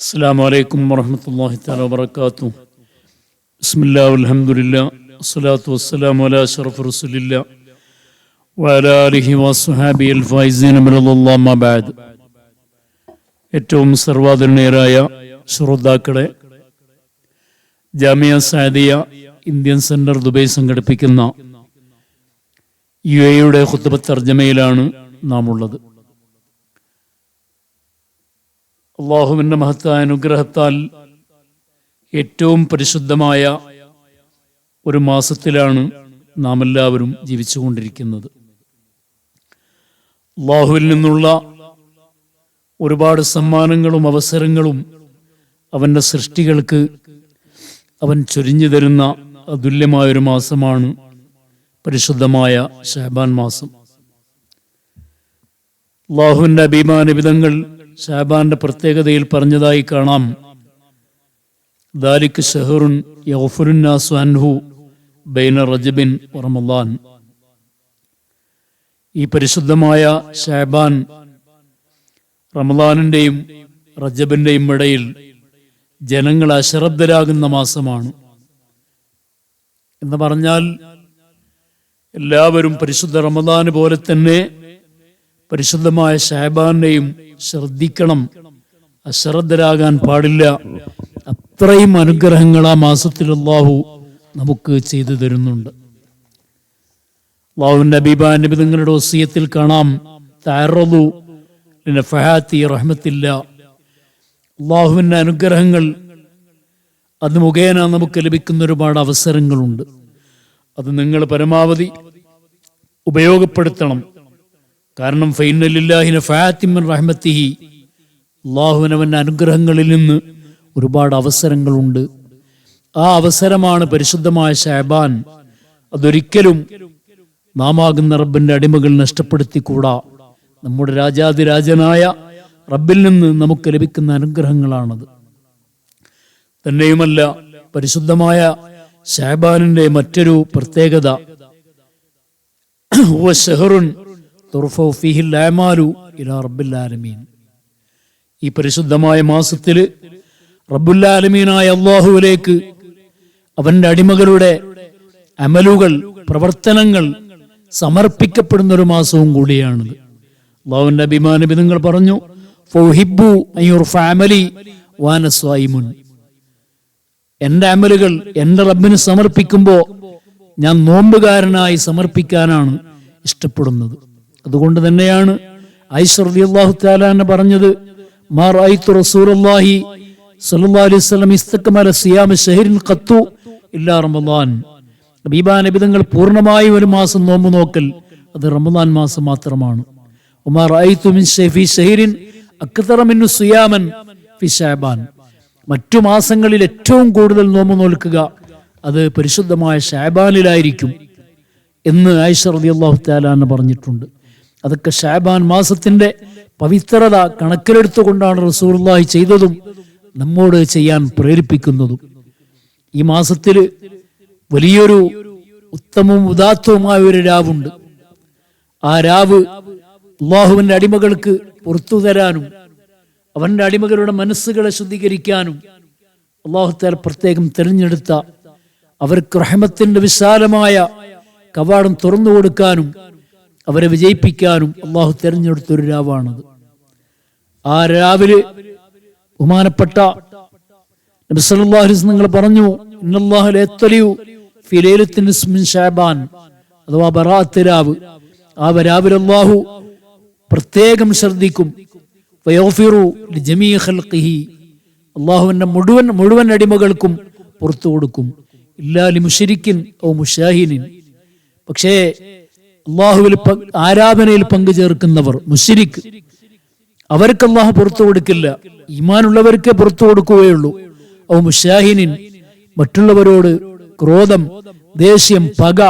السلام عليكم ورحمة الله تعالى وبركاته بسم الله والحمد لله والصلاة والسلام على أشرف رسول الله وعلى آله وصحابه الفائزين من الله ما بعد ഏറ്റവും സർവാദരണീയരായ ശ്രോതാക്കളെ Jamia Saadiya Indian centre Dubai സംഘടിപ്പിക്കുന്ന യു എയുടെ ഖുത്തുബ തർജ്ജമയിലാണ് നാം ഉള്ളത് അള്ളാഹുവിന്റെ മഹത്തായ അനുഗ്രഹത്താൽ ഏറ്റവും പരിശുദ്ധമായ ഒരു മാസത്തിലാണ് നാം എല്ലാവരും ജീവിച്ചുകൊണ്ടിരിക്കുന്നത്. അള്ളാഹുവിൽ നിന്നുള്ള ഒരുപാട് സമ്മാനങ്ങളും അവസരങ്ങളും അവന്റെ സൃഷ്ടികൾക്ക് അവൻ ചൊരിഞ്ഞു തരുന്ന അതുല്യമായൊരു മാസമാണ് പരിശുദ്ധമായ ഷഹബാൻ മാസം. അള്ളാഹുവിന്റെ അഭിമാനവിധങ്ങൾ ഷാബാന്റെ പ്രത്യേകതയിൽ പറഞ്ഞതായി കാണാം. ദാലിക് ഷെഹറുൻ യൗഫുരുന്നാസു അൻഹു ബൈന റജബിൻ റമദാൻ. ഈ പരിശുദ്ധമായ ഷാബാൻ റമദാനിന്റെയും റജബിന്റെയും ഇടയിൽ ജനങ്ങൾ അശ്രദ്ധരാകുന്ന മാസമാണ്. എന്ന് പറഞ്ഞാൽ എല്ലാവരും പരിശുദ്ധ റമദാന് പോലെ തന്നെ പരിശുദ്ധമായ ഷാബാനെയും ശ്രദ്ധിക്കണം. അശ്രദ്ധരാകാൻ പാടില്ല. അത്രയും അനുഗ്രഹങ്ങൾ ആ മാസത്തിൽ അള്ളാഹു നമുക്ക് ചെയ്തു തരുന്നുണ്ട്. അള്ളാഹുവിന്റെ അബീബാനുബിതങ്ങളുടെ ഒസിയത്തിൽ കാണാം. താറതു ഫഹാത്തി റഹ്മത്തില്ല. അള്ളാഹുവിന്റെ അനുഗ്രഹങ്ങൾ അത് മുഖേന നമുക്ക് ലഭിക്കുന്ന ഒരുപാട് അവസരങ്ങളുണ്ട്. അത് നിങ്ങൾ പരമാവധി ഉപയോഗപ്പെടുത്തണം. കാരണം ഫൈനലില്ലാഹിന് ഫാത്തിമൻ റഹ്മത്തിഹി. അള്ളാഹുവിനവന്റെ അനുഗ്രഹങ്ങളിൽ നിന്ന് ഒരുപാട് അവസരങ്ങളുണ്ട്. ആ അവസരമാണ് പരിശുദ്ധമായ ഷാബാൻ. അതൊരിക്കലും നാമാകുന്ന റബ്ബിന്റെ അടിമകൾ നഷ്ടപ്പെടുത്തിക്കൂടാ. നമ്മുടെ രാജാതിരാജനായ റബ്ബിൽ നിന്ന് നമുക്ക് ലഭിക്കുന്ന അനുഗ്രഹങ്ങളാണത്. തന്നെയുമല്ല പരിശുദ്ധമായ ഷാബാനിന്റെ മറ്റൊരു പ്രത്യേകത. ഷഹറുൻ തുർഫൗ ഫിഹിൽ ആമാലു ഇലാ റബ്ബിൽ ആലമീൻ. ഈ പരിശുദ്ധമായ മാസത്തിൽ റബ്ബുല്ലാലമീനായ അള്ളാഹുവിലേക്ക് അവന്റെ അടിമകളുടെ അമലുകൾ പ്രവർത്തനങ്ങൾ സമർപ്പിക്കപ്പെടുന്ന ഒരു മാസവും കൂടിയാണിത്. അള്ളാഹുവിന്റെ അഭിമാനബി നിങ്ങൾ പറഞ്ഞു ഫൗഹിബു അയ്യൂർ ഫാമിലി വാനസ്വായിമുൻ എന്റെ അമലുകൾ എന്റെ റബ്ബിന് സമർപ്പിക്കുമ്പോൾ ഞാൻ നോമ്പുകാരനായി സമർപ്പിക്കാനാണ് ഇഷ്ടപ്പെടുന്നത്. അതുകൊണ്ട് തന്നെയാണ് ഐശ്വർദി അള്ളാഹു താലാന്ന് പറഞ്ഞത് മാ റഅയ്തു റസൂലുള്ളാഹി സ്വല്ലല്ലാഹു അലൈഹി ഖത്തു റമദാൻ. നബിതങ്ങൾ പൂർണമായും ഒരു മാസം നോമ്പ് നോക്കൽ അത് റമദാൻ മാസം മാത്രമാണ്. മിൻ സിയാമൻ ഫി മറ്റു മാസങ്ങളിൽ ഏറ്റവും കൂടുതൽ നോമ്പ് നോൽക്കുക അത് പരിശുദ്ധമായ ഷാബാനിലായിരിക്കും എന്ന് ആയിഷ റളിയല്ലാഹു തആല എന്ന് പറഞ്ഞിട്ടുണ്ട്. അതൊക്കെ ഷാബാൻ മാസത്തിന്റെ പവിത്രത കണക്കിലെടുത്തുകൊണ്ടാണ് റസൂർലായി ചെയ്തതും നമ്മോട് ചെയ്യാൻ പ്രേരിപ്പിക്കുന്നതും. ഈ മാസത്തിൽ വലിയൊരു ഉത്തമവും ഉദാത്തവുമായ ഒരു രാവുണ്ട്. ആ രാവ് അള്ളാഹുവിന്റെ അടിമകൾക്ക് പുറത്തു തരാനും അവന്റെ അടിമകളുടെ മനസ്സുകളെ ശുദ്ധീകരിക്കാനും അള്ളാഹുത്താൽ പ്രത്യേകം തിരഞ്ഞെടുത്ത അവർക്ക് റഹമത്തിന്റെ വിശാലമായ കവാടം തുറന്നു കൊടുക്കാനും അവരെ വിജയിപ്പിക്കാനും അള്ളാഹു തിരഞ്ഞെടുത്ത ഒരു രാവാണത്. ആ രാവിലെ ബഹുമാനപ്പെട്ട നബിസല്ലാഹുസ് നിങ്ങൾ പറഞ്ഞു ഷാബാൻ അഥവാ ബറാത്ത് രാവ്. ആ രാവിലെ അള്ളാഹു പ്രത്യേകം ശ്രദ്ധിക്കും. അള്ളാഹുവിന്റെ മുഴുവൻ മുഴുവൻ അടിമകൾക്കും പുറത്തു കൊടുക്കും. ഇല്ലാലി മുഷരിക്കിൻ ഓ മുഷാഹിനിൻ. പക്ഷേ അള്ളാഹുവിൽ ആരാധനയിൽ പങ്കുചേർക്കുന്നവർ മുഷിരിക്ക് അവർക്ക് അള്ളാഹു പുറത്തു കൊടുക്കില്ല. ഈമാനുള്ളവർക്കേ പുറത്തു കൊടുക്കുകയുള്ളൂ. ഓ മുഷാഹിനിൻ മറ്റുള്ളവരോട് ക്രോധം ദേഷ്യം പക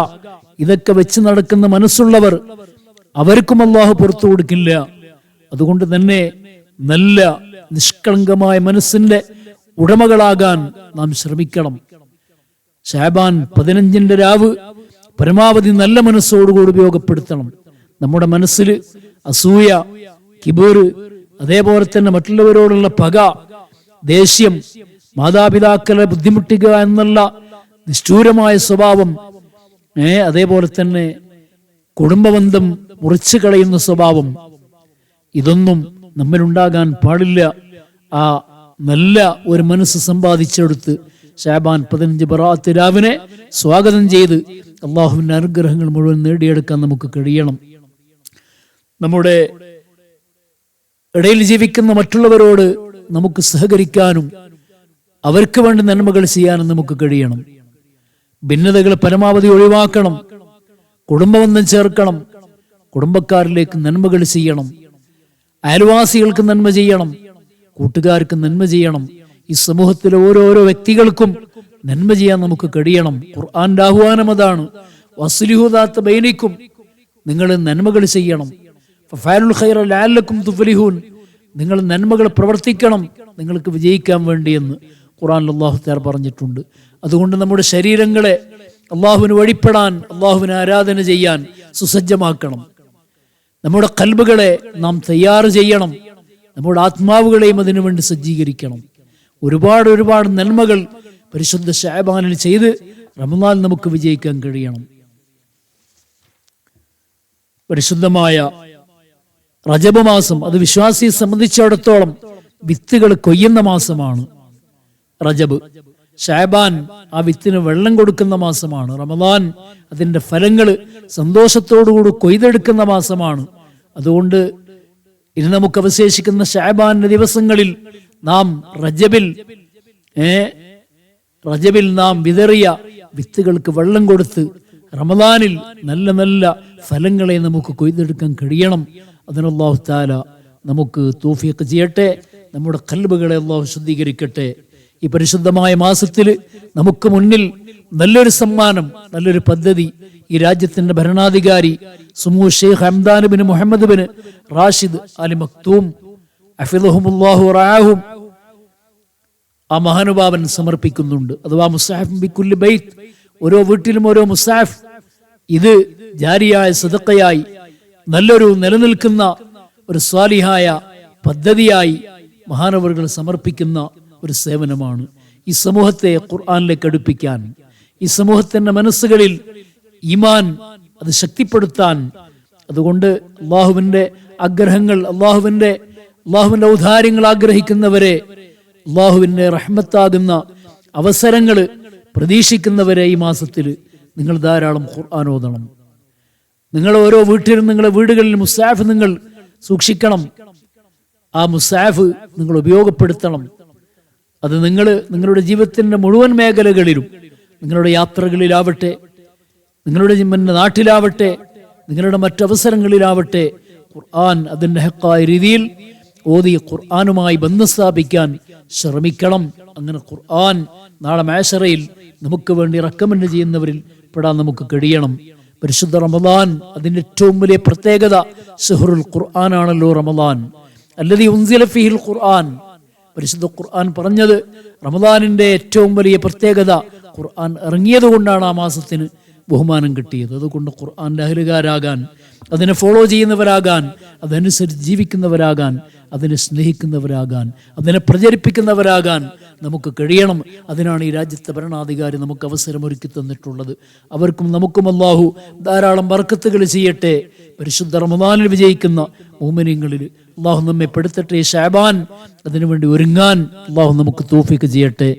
ഇതൊക്കെ വെച്ച് നടക്കുന്ന മനസ്സുള്ളവർ അവർക്കും അള്ളാഹു പുറത്തു കൊടുക്കില്ല. അതുകൊണ്ട് തന്നെ നല്ല നിഷ്കളങ്കമായ മനസ്സിന്റെ ഉടമകളാകാൻ നാം ശ്രമിക്കണം. ഷാബാൻ പതിനഞ്ചിന്റെ രാവ് പരമാവധി നല്ല മനസ്സോടുകൂടി ഉപയോഗപ്പെടുത്തണം. നമ്മുടെ മനസ്സിൽ അസൂയ കിബൂർ അതേപോലെ തന്നെ മറ്റുള്ളവരോടുള്ള പക ദേഷ്യം മാതാപിതാക്കളെ ബുദ്ധിമുട്ടിക്കുക എന്നുള്ള നിഷ്ഠൂരമായ സ്വഭാവം ഏ അതേപോലെ തന്നെ കുടുംബബന്ധം മുറിച്ചു കളയുന്ന സ്വഭാവം ഇതൊന്നും നമ്മിലുണ്ടാകാൻ പാടില്ല. ആ നല്ല ഒരു മനസ്സ് സമ്പാദിച്ചെടുത്ത് ഷാബാൻ പതിനഞ്ച് ബറാത്ത് രാവിനെ സ്വാഗതം ചെയ്ത് അള്ളാഹുവിന്റെ അനുഗ്രഹങ്ങൾ മുഴുവൻ നേടിയെടുക്കാൻ നമുക്ക് കഴിയണം. നമ്മുടെ ഇടയിൽ ജീവിക്കുന്ന മറ്റുള്ളവരോട് നമുക്ക് സഹകരിക്കാനും അവർക്ക് വേണ്ടി നന്മകൾ ചെയ്യാനും നമുക്ക് കഴിയണം. ഭിന്നതകൾ പരമാവധി ഒഴിവാക്കണം. കുടുംബബന്ധം ചേർക്കണം. കുടുംബക്കാരിലേക്ക് നന്മകൾ ചെയ്യണം. അയൽവാസികൾക്ക് നന്മ ചെയ്യണം. കൂട്ടുകാർക്ക് നന്മ ചെയ്യണം. ഈ സമൂഹത്തിലെ ഓരോരോ വ്യക്തികൾക്കും നന്മ ചെയ്യാൻ നമുക്ക് കഴിയണം. ഖുർആാന്റെ ആഹ്വാനം അതാണ്. വസ്ലിഹുദാത്ത ബൈനിക്കും നിങ്ങൾ നന്മകൾ ചെയ്യണം. ഫഫാലുൽ ഖൈറ ലാലക്കും തുഫ്ലിഹൂൻ. നിങ്ങൾ നന്മകൾ പ്രവർത്തിക്കണം. നിങ്ങൾക്ക് വിജയിക്കാൻ വേണ്ടി എന്ന് ഖുർആൻ അള്ളാഹു താർ പറഞ്ഞിട്ടുണ്ട്. അതുകൊണ്ട് നമ്മുടെ ശരീരങ്ങളെ അള്ളാഹുവിന് വഴിപ്പെടാൻ അള്ളാഹുവിന് ആരാധന ചെയ്യാൻ സുസജ്ജമാക്കണം. നമ്മുടെ കൽബുകളെ നാം തയ്യാറ് ചെയ്യണം. നമ്മുടെ ആത്മാവുകളെയും അതിനുവേണ്ടി സജ്ജീകരിക്കണം. ഒരുപാട് ഒരുപാട് നന്മകൾ പരിശുദ്ധ ഷാബാനിൽ ചെയ്ത് റമദാൻ നമുക്ക് വിജയിക്കാൻ കഴിയണം. പരിശുദ്ധമായ റജബ് മാസം അത് വിശ്വാസിയെ സംബന്ധിച്ചിടത്തോളം വിത്തുകൾ കൊയ്യുന്ന മാസമാണ് റജബ്. ഷാബാൻ ആ വിത്തിന് വെള്ളം കൊടുക്കുന്ന മാസമാണ്. റമദാൻ അതിന്റെ ഫലങ്ങൾ സന്തോഷത്തോടുകൂടി കൊയ്തെടുക്കുന്ന മാസമാണ്. അതുകൊണ്ട് ഇനി നമുക്ക് അവശേഷിക്കുന്ന ഷാബാന്റെ ദിവസങ്ങളിൽ നാം റജബിൽ ഏ റജബിൽ നാം വിതറിയ വിത്തുകൾക്ക് വെള്ളം കൊടുത്ത് റമദാനിൽ നല്ല നല്ല ഫലങ്ങളെ നമുക്ക് കൊയ്തെടുക്കാൻ കഴിയണം. അതിന് അള്ളാഹു താല നമുക്ക് തോഫിയൊക്കെ ചെയ്യട്ടെ നമ്മുടെ കൽബുകളെ അള്ളാഹു ശുദ്ധീകരിക്കട്ടെ. ഈ പരിശുദ്ധമായ മാസത്തിൽ നമുക്ക് മുന്നിൽ നല്ലൊരു സമ്മാനം നല്ലൊരു പദ്ധതി ഈ രാജ്യത്തിന്റെ ഭരണാധികാരി Sumu Sheikh Hamdan bin Mohammed bin Rashid Al Maktoum ആ മഹാനുഭാവൻ സമർപ്പിക്കുന്നുണ്ട്. അഥവാ മുസാഫ് ബിക്കുല്ലി ബൈത്ത്. ഓരോ വീട്ടിലും ഓരോ മുസാഫ് ഇത് ജാരിയായ സദക്കയായി നല്ലൊരു നിലനിൽക്കുന്ന ഒരു സ്വാലിഹായ പദ്ധതിയായി മഹാനവറുകൾ സമർപ്പിക്കുന്ന ഒരു സേവനമാണ്. ഈ സമൂഹത്തെ ഖുർആാനിലേക്ക് അടുപ്പിക്കാൻ ഈ സമൂഹത്തിന്റെ മനസ്സുകളിൽ ഈമാൻ അത് ശക്തിപ്പെടുത്താൻ. അതുകൊണ്ട് അള്ളാഹുവിന്റെ ആഗ്രഹങ്ങൾ അള്ളാഹുവിന്റെ അള്ളാഹുവിന്റെ ഔദാര്യങ്ങൾ ആഗ്രഹിക്കുന്നവരെ അള്ളാഹുവിന്റെ റഹ്മത്താകുന്ന അവസരങ്ങൾ പ്രതീക്ഷിക്കുന്നവരെ ഈ മാസത്തിൽ നിങ്ങൾ ധാരാളം ഖുർആൻ ഓതണം. നിങ്ങൾ ഓരോ വീട്ടിലും നിങ്ങളുടെ വീടുകളിൽ മുസാഫ് നിങ്ങൾ സൂക്ഷിക്കണം. ആ മുസാഫ് നിങ്ങൾ ഉപയോഗപ്പെടുത്തണം. അത് നിങ്ങൾ നിങ്ങളുടെ ജീവിതത്തിന്റെ മുഴുവൻ മേഖലകളിലും നിങ്ങളുടെ യാത്രകളിലാവട്ടെ നിങ്ങളുടെ മറ്റു നാട്ടിലാവട്ടെ നിങ്ങളുടെ മറ്റവസരങ്ങളിലാവട്ടെ ഖുർആൻ അതിന്റെ ഹക്കായ രീതിയിൽ ഓതി ഖുർആാനുമായി ബന്ധം സ്ഥാപിക്കാൻ ശ്രമിക്കണം. അങ്ങനെ ഖുർആൻ നാളെ മേശറയിൽ നമുക്ക് വേണ്ടി റെക്കമെൻഡ് ചെയ്യുന്നവരിൽ പെടാൻ നമുക്ക് കഴിയണം. പരിശുദ്ധ റമദാൻ അതിന്റെ ഏറ്റവും വലിയ പ്രത്യേകത സെഹുറുൽ ഖുർആൻ ആണല്ലോ റമദാൻ. അല്ലതി ഉൻസില ഫിഹിൽ ഖുർആൻ. പരിശുദ്ധ ഖുർആൻ പറഞ്ഞത് റമദാനിന്റെ ഏറ്റവും വലിയ പ്രത്യേകത ഖുർആൻ ഇറങ്ങിയത് കൊണ്ടാണ് ആ മാസത്തിന് ബഹുമാനം കിട്ടിയത്. അതുകൊണ്ട് ഖുർആൻ അഹലുകാരാകാൻ അതിനെ ഫോളോ ചെയ്യുന്നവരാകാൻ അതനുസരിച്ച് ജീവിക്കുന്നവരാകാൻ അതിനെ സ്നേഹിക്കുന്നവരാകാൻ അതിനെ പ്രചരിപ്പിക്കുന്നവരാകാൻ നമുക്ക് കഴിയണം. അതിനാണ് ഈ രാജ്യത്തെ ഭരണാധികാരി നമുക്ക് അവസരമൊരുക്കി തന്നിട്ടുള്ളത്. അവർക്കും നമുക്കും അല്ലാഹു ധാരാളം വർക്കത്തുകൾ ചെയ്യട്ടെ. പരിശുദ്ധ റമദാനിൽ വിജയിക്കുന്ന മോമിനിയങ്ങളിൽ അള്ളാഹു നമ്മെ പെടുത്തട്ടെ. ഷാബാൻ അതിനുവേണ്ടി ഒരുങ്ങാൻ അള്ളാഹു നമുക്ക് തോഫിക്ക് ചെയ്യട്ടെ.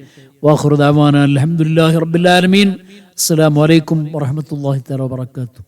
വാഹുറുദാമാൻ അലഹമുല്ലാഹി റബുല്ലാലമീൻ അസ്സലാമു അലൈക്കും വറഹമത്തല്ലാഹി തആല വബറകാതുഹു.